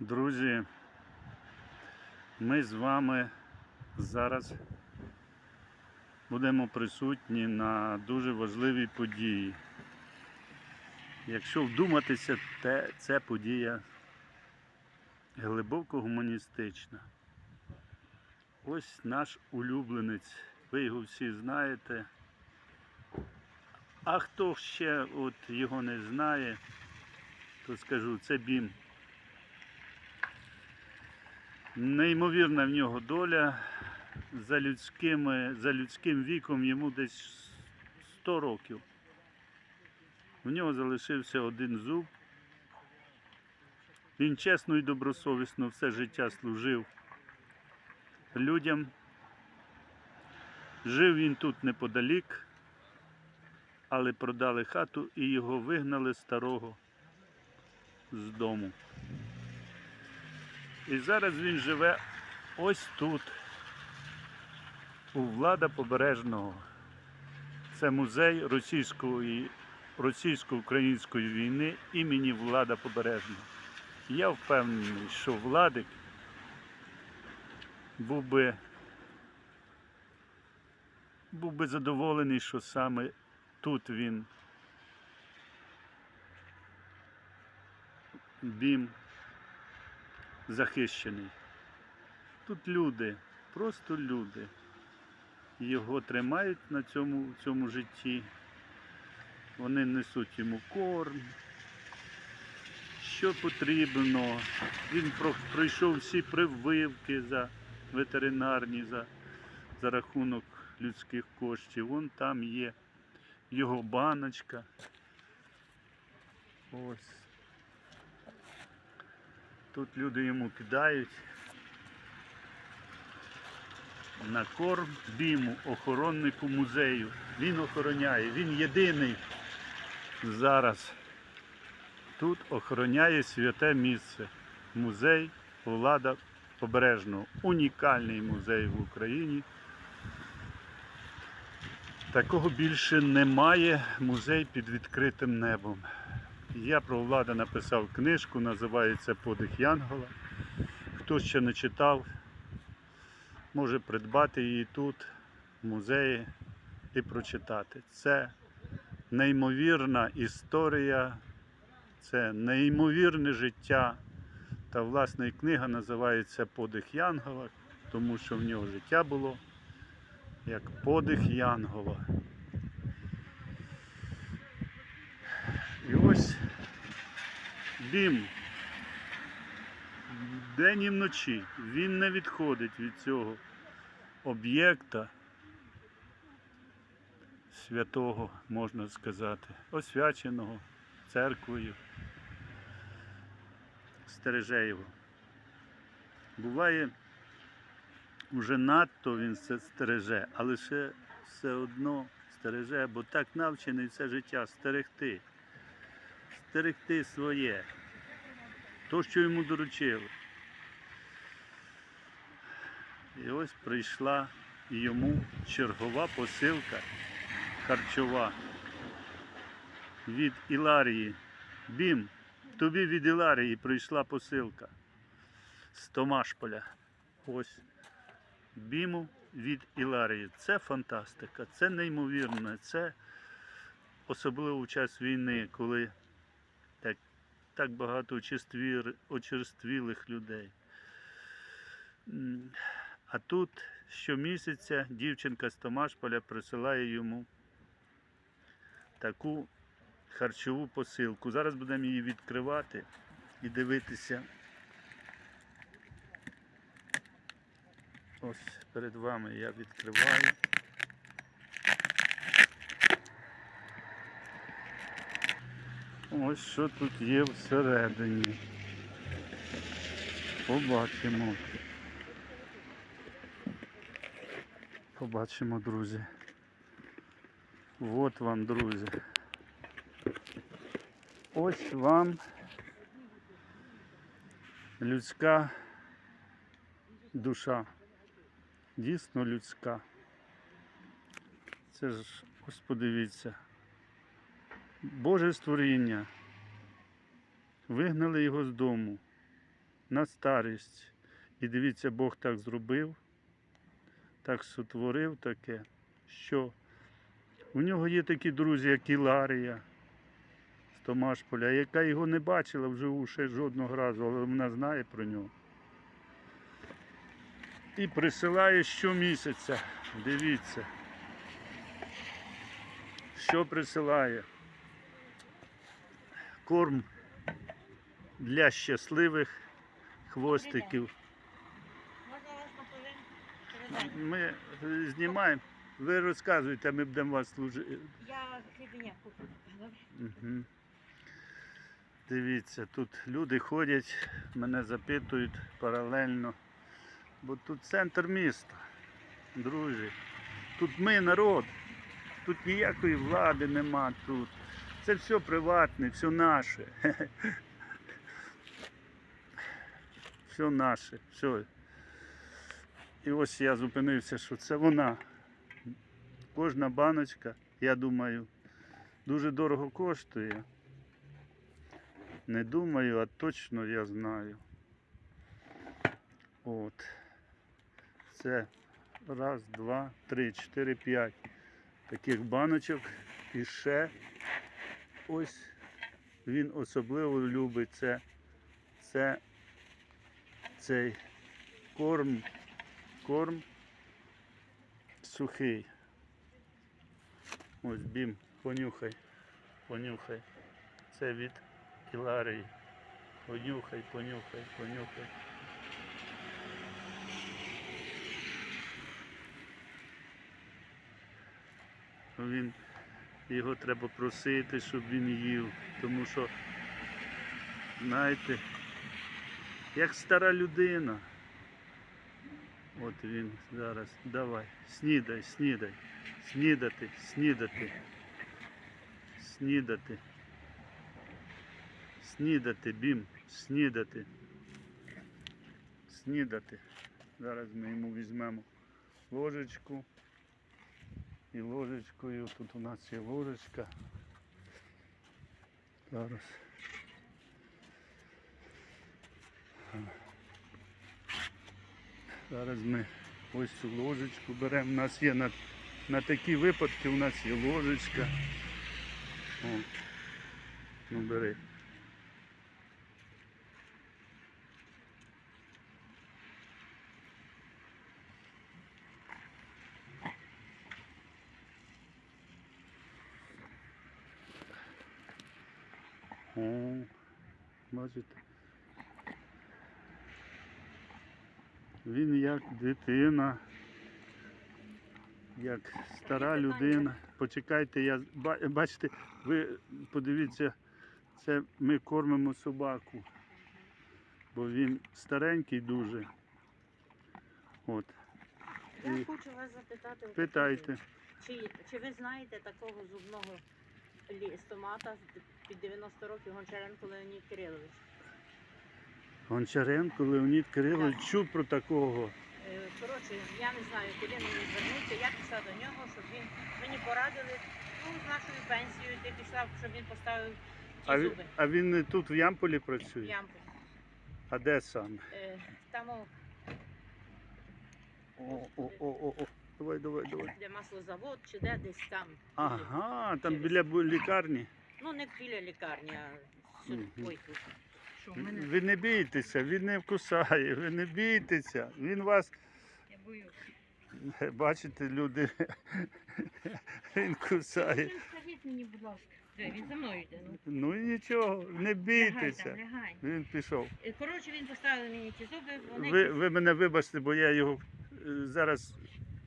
Друзі, ми з вами зараз будемо присутні на дуже важливій події. Якщо вдуматися, те, це подія глибоко гуманістична. Ось наш улюбленець, ви його всі знаєте. А хто ще от його не знає, то скажу, це Бім. Неймовірна в нього доля. За, людськими, за людським віком йому десь 100 років. В нього залишився один зуб. Він чесно і добросовісно все життя служив людям. Жив він тут неподалік, але продали хату і його вигнали старого з дому. І зараз він живе ось тут, у влада Побережного. Це музей російської, російсько-української війни імені Влада Побережного. Я впевнений, що Владик був би, був би задоволений, що саме тут він бім захищений. Тут люди, просто люди. Його тримають на цьому, цьому житті. Вони несуть йому корм. Що потрібно. Він пройшов всі прививки за ветеринарні, за, за рахунок людських коштів. Вон там є його баночка. Ось. Тут люди йому кидають на корм біму, охороннику музею. Він охороняє, він єдиний зараз тут охороняє святе місце. Музей Влада Побережного. Унікальний музей в Україні. Такого більше немає музей під відкритим небом. Я про влада написав книжку, називається Подих Янгола. Хто ще не читав, може придбати її тут, в музеї, і прочитати. Це неймовірна історія, це неймовірне життя. Та власне книга називається Подих Янгола, тому що в нього життя було як подих Янгола. І ось Бім. День і вночі він не відходить від цього об'єкта святого, можна сказати, освяченого церквою. Стереже його. Буває, вже надто він це стереже, але ще все одно стереже, бо так навчений все життя стерегти стерегти своє, то, що йому доручили. І ось прийшла йому чергова посилка харчова від Іларії. Бім, тобі від Іларії прийшла посилка з Томашполя. Ось біму від Іларії. Це фантастика, це неймовірно, це особливо в час війни, коли так багато очерствілих людей. А тут щомісяця дівчинка з Томашполя присилає йому таку харчову посилку. Зараз будемо її відкривати і дивитися. Ось перед вами я відкриваю. Ось що тут є всередині. Побачимо. Побачимо, друзі. От вам, друзі. Ось вам людська душа. Дійсно людська. Це ж, ось подивіться. Боже створіння. Вигнали його з дому. на старість. І дивіться, Бог так зробив, так сотворив таке, що у нього є такі друзі, як Іларія з Томашполя, яка його не бачила вживу ще жодного разу, але вона знає про нього. І присилає щомісяця. Дивіться. Що присилає? Корм для щасливих хвостиків. Ми знімаємо. Ви розказуєте, ми будемо вас служити. Я. Добре? Угу. Дивіться, тут люди ходять, мене запитують паралельно. Бо тут центр міста, друзі. Тут ми народ. Тут ніякої влади нема тут. Це все приватне, все наше. Все наше, все. І ось я зупинився, що це вона. Кожна баночка, я думаю, дуже дорого коштує. Не думаю, а точно я знаю. От. Це раз, два, три, чотири, п'ять таких баночок. І ще ось він особливо любить це, це цей корм, корм сухий. Ось бім, понюхай, понюхай. Це від Іларії. Понюхай, понюхай, понюхай. Він, його треба просити, щоб він їв, тому що, знаєте, як стара людина. От він зараз. Давай, снідай, снідай, снідати, снідати, снідати. Снідати, бім, снідати. Снідати. Зараз ми йому візьмемо ложечку. І ложечкою. Тут у нас є ложечка. Зараз. Зараз ми ось цю ложечку беремо. У нас є на, на такі випадки у нас є ложечка. О. Ну бери. О, бачите. Він як дитина, як стара людина. Почекайте, я бачите, ви подивіться, це ми кормимо собаку, бо він старенький дуже. От, Я І- хочу вас запитати. питайте. Чи, чи ви знаєте такого зубного стомата під 90 років Гончаренко Леонід Кирилович? Гончаренко Леонід Кирилович чув про такого. Е, Коротше, я не знаю, куди мені звернутися. Я пішла до нього, щоб він мені порадили. Ну, з нашою пенсією ти пішла, щоб він поставив ті А зуби а він не тут в Ямполі в працює? ямку. А де саме? Е, Там, о, О, о, о, о, о. Давай, давай, давай. де маслозавод, чи де десь там. Ага, там біля бу- лікарні. Ну, не біля лікарні, а сюди. Мгм. Ой, тут. Що, в мене? Ви не бійтеся, він не вкусає, ви не бійтеся. Він вас, Я боюсь. бачите, люди, він кусає. Скажіть мені, будь ласка. Де, він за мною йде. Ну. Ну і нічого, не Лягай там, бійтеся. лягай. Він пішов. Е, Коротше, він поставив мені ті зуби, вони Ви, ви мене вибачте, бо я його е, зараз,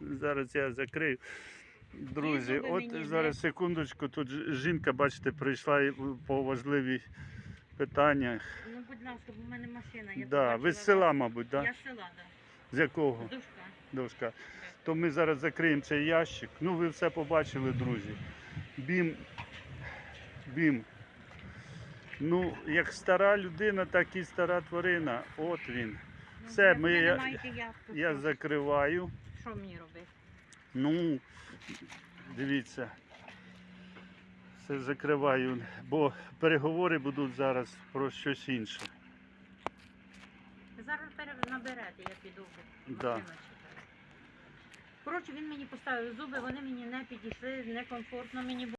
зараз я закрию. Друзі, от зараз секундочку, тут жінка, бачите, прийшла по важливі питання. Ну, будь ласка, бо в мене машина. Я Да, ви з села, мабуть, Я з села, так. З якого? Да. Душка. То ми зараз закриємо цей ящик. Ну, ви все побачили, друзі. Бім. Бім. Ну, як стара людина, так і стара тварина. От він. Ну, Все, ми- я- Я закриваю. Що мені робити? Ну, дивіться. Все закриваю, бо переговори будуть зараз про щось інше. Зараз наберете, я піду. Да. Коротше, він мені поставив зуби, вони мені не підійшли, некомфортно мені було.